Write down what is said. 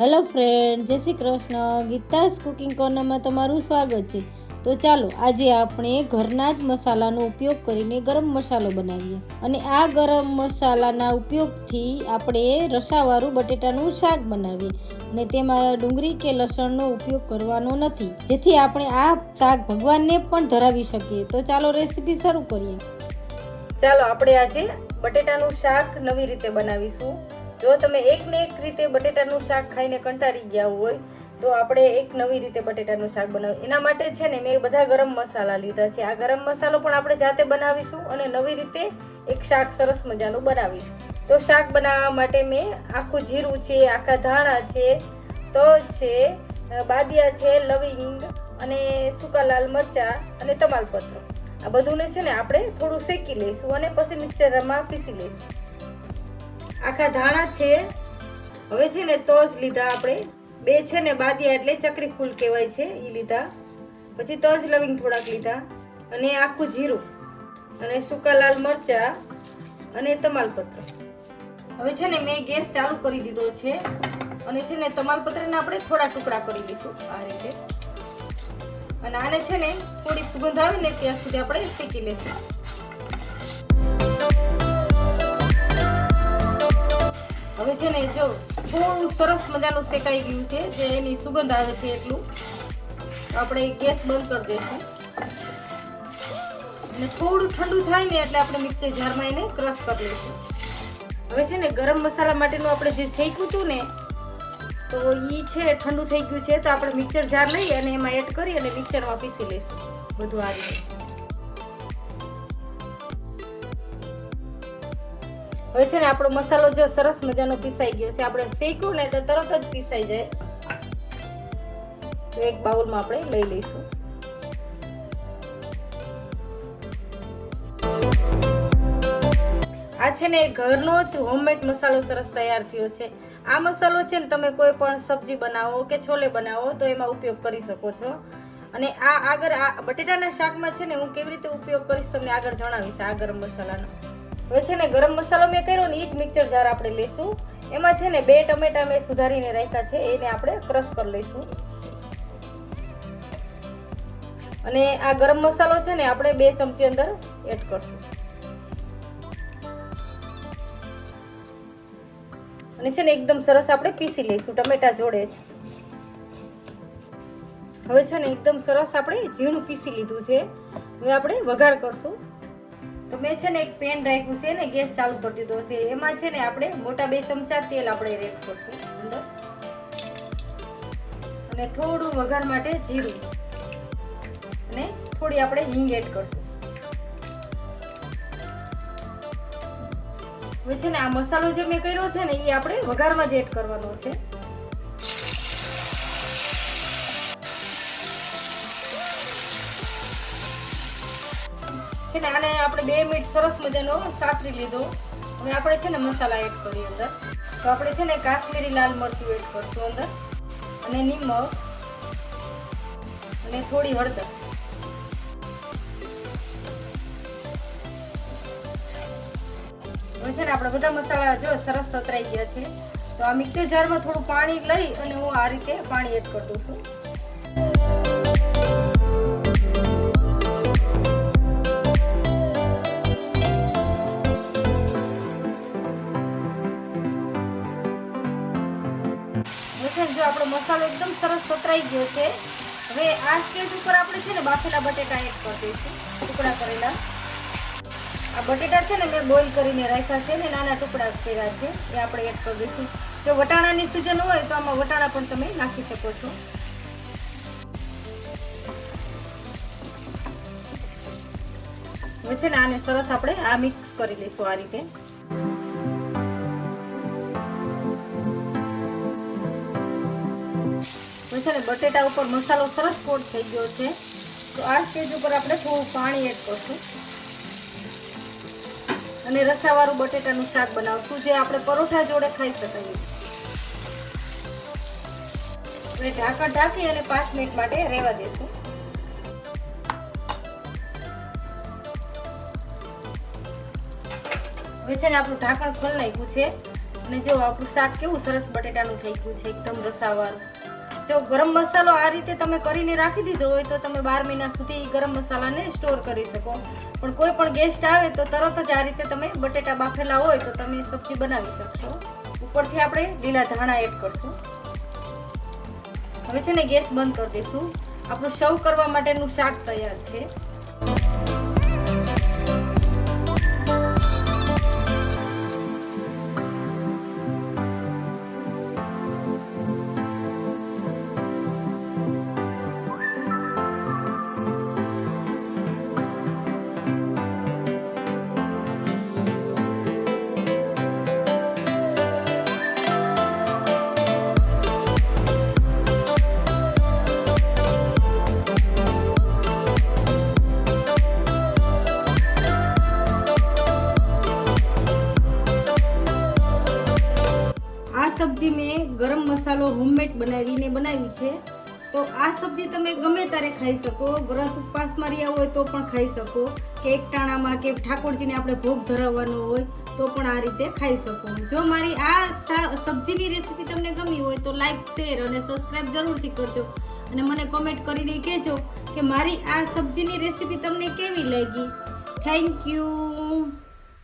Hello friend, જય Shri Krishna. Geeta's cooking કોર્નરમાં તમારું સ્વાગત છે. તો ચાલો, આજે આપણે ઘરના જ મસાલાનો ઉપયોગ કરીને ગરમ મસાલો બનાવીએ. અને આ ગરમ મસાલાના ઉપયોગથી આપણે રસાવાળું બટેટાનું શાક બનાવીએ. અને તેમાં ડુંગળી કે લસણનો ઉપયોગ કરવાનો નથી. જેથી આપણે આ શાક ભગવાનને પણ ધરાવી શકીએ. તો ચાલો, રેસીપી શરૂ કરીએ. ચાલો, આપણે આજે બટેટાનું શાક નવી રીતે બનાવીશું. જો તમે એક ને એક રીતે બટેટાનું શાક ખાઈને કંટાળી ગયા હોય, તો આપણે એક નવી રીતે બટેટાનું શાક બનાવ્યું એના માટે છે ને મેં બધા ગરમ મસાલા લીધા છે. આ ગરમ મસાલો પણ આપણે જાતે બનાવીશું અને નવી રીતે એક શાક સરસ મજાનું બનાવીશું. તો શાક બનાવવા માટે મેં આખું જીરું છે, આખા ધાણા છે તજ છે, બાદિયા છે, લવિંગ અને સૂકા લાલ મરચાં અને તમાલપત્ર. આ બધુંને છે ને આપણે થોડું શેકી લઈશું અને પછી મિક્સરમાં પીસી લઈશું. આખા ધાણા છે. હવે છે ને તજ લીધા આપણે. બે છે ને બાદિયા એટલે ચકરી ફૂલ કહેવાય છે એ લીધા. પછી તજ લવિંગ થોડાક લીધા. અને આખું જીરું. અને સૂકા લાલ મરચા. અને તમાલપત્ર. હવે છે ને મેં ગેસ ચાલુ કરી દીધો છે. અને છે ને તમાલપત્રના આપણે થોડા ટુકડા કરી દઈશું આ રીતે. અને આને છે ને થોડી સુગંધ આવે ને ત્યાં સુધી આપણે શેકી લઈશું હવે છે ને જો થોડું સરસ મજાનું શેકાઈ ગયું છે, જે એની સુગંધ આવે છે એટલું. આપણે ગેસ બંધ કરી દઈશું. અને થોડું ઠંડુ થાય ને એટલે આપણે મિક્સર જારમાં એને ક્રશ કરી લઈશું. હવે છે ને ગરમ મસાલા માટેનું આપણે જે શેક્યું હતું ને, તો એ છે ઠંડુ થઈ ગયું છે, તો આપણે મિક્સર જાર લઈ અને એમાં એડ કરી અને મિક્સરમાં પીસી લઈશું. બધું આ રીતે હવે છે ને આપણો મસાલો જો સરસ મજાનો પીસાઈ ગયો છે, આપણે શેક્યું ને એટલે તરત જ પીસાઈ જાય. તો એક બાઉલમાં આપણે લઈ લઈશું. આ છે ને ઘરનો જ હોમમેડ મસાલો સરસ તૈયાર થયો છે. આ મસાલો છે ને તમે કોઈ પણ સબ્જી બનાવો કે છોલે બનાવો તો એમાં ઉપયોગ કરી શકો છો. અને આ આગળ આ બટેટાના શાકમાં છે ને હું કેવી રીતે ઉપયોગ કરીશ તમને આગળ જણાવીશ આ ગરમ મસાલાનો. હવે છે ને ગરમ મસાલો મેં કર્યો ને એ જ મિક્સર જાર આપણે લઈશું એમાં છે ને બે ટમેટા મેં સુધારીને રાખ્યા છે, એને આપણે ક્રશ કરી લઈશું. અને આ ગરમ મસાલો છે ને આપણે બે ચમચી અંદર એડ કરશું. અને છે ને એકદમ સરસ આપણે પીસી લઈશું ટમેટા જોડે જ. હવે છે ને એકદમ સરસ આપણે ઝીણું પીસી લીધું છે. હવે આપણે વઘાર કરશું. તો મેં છે ને એક પેન રાખ્યું છે ને, ગેસ ચાલુ કરી દીધો છે. એમાં છે ને આપણે મોટા બે ચમચા તેલ આપણે એડ કરશું, અંદર. અને થોડું વઘાર માટે જીરું. અને થોડી આપણે હિંગ એડ કરશું. હવે છે ને આ મસાલો જે મેં કર્યો છે ને, એ આપણે વઘારમાં જ એડ કરવાનો છે. છે ને આને આપણે બે મિનિટ સરસ મજાનો સાતરી લીધો. હવે આપણે છે ને મસાલા એડ કરીએ અંદર. તો આપણે છે ને કાશ્મીરી લાલ મરચું એડ કરશું અંદર. અને નિમક. અને થોડી હળદર. હવે છે ને આપણે બધા મસાલા જો સરસ સતરાઈ ગયા છે. તો આ મિક્સર જારમાં થોડું પાણી લઈ અને હું આ રીતે પાણી એડ કરી દઉં છું. છે જો આપણો મસાલો એકદમ સરસ સતરાઈ ગયો છે, હવે આ સ્ટેજ ઉપર આપણે છે ને બાફેલા બટેટા એડ કરી દઈશું, ટુકડા કરેલા. આ બટેટા છે ને મેં બોઇલ કરીને રાખ્યા છે ને, નાના ટુકડા કર્યા છે, એ આપણે એડ કરી દઈશું. જો વટાણાની સિઝન હોય તો આમાં વટાણા પણ તમે નાખી શકો છો. હવે છે ને આને સરસ આપણે આ મિક્સ કરી લઈશું આ રીતે. છે ને, બટેટા ઉપર મસાલો સરસ કોટ થઈ ગયો છે. તો આ સ્ટેજ ઉપર આપણે થોડું પાણી એડ કરશું. અને રસાવાળું બટેટાનું શાક બનાવશું, જે આપણે પરોઠા જોડે ખાઈ શકાય. આપણે ઢાંકણ ઢાંકી અને પાંચ મિનિટ માટે રહેવા દેશું. હવે છે ને, આપણું ઢાંકણ ખોલ નાખ્યું છે. અને જો આપણું શાક કેવું સરસ બટેટાનું થઈ ગયું છે, એકદમ રસાવાળું. જો ગરમ મસાલો આ રીતે તમે કરીને રાખી દીધો હોય તો તમે બાર મહિના સુધી ગરમ મસાલાને સ્ટોર કરી શકો. પણ કોઈ પણ ગેસ્ટ આવે તો તરત જ આ રીતે તમે બટેટા બાફેલા હોય તો તમે સબ્જી બનાવી શકશો. ઉપરથી આપણે લીલા ધાણા એડ કરશું. હવે છે ને ગેસ બંધ કરી દઈશું. આપણું સર્વ કરવા માટેનું શાક તૈયાર છે. મસાલો હોમમેડ બનાવીને બનાવી છે. તો આ સબ્જી તમે ગમે ત્યારે ખાઈ શકો. વ્રત ઉપવાસમાં માર્યા હોય તો પણ ખાઈ શકો. કે એકટાણામાં કે ઠાકોરજીને આપણે ભોગ ધરાવવાનો હોય તો પણ આ રીતે ખાઈ શકો. જો મારી આ સબ્જીની રેસીપી તમને ગમી હોય તો લાઈક શેર અને સબસ્ક્રાઈબ જરૂરથી કરજો. અને મને કોમેન્ટ કરીને કહેજો કે મારી આ સબ્જીની રેસીપી તમને કેવી લાગી? Thank you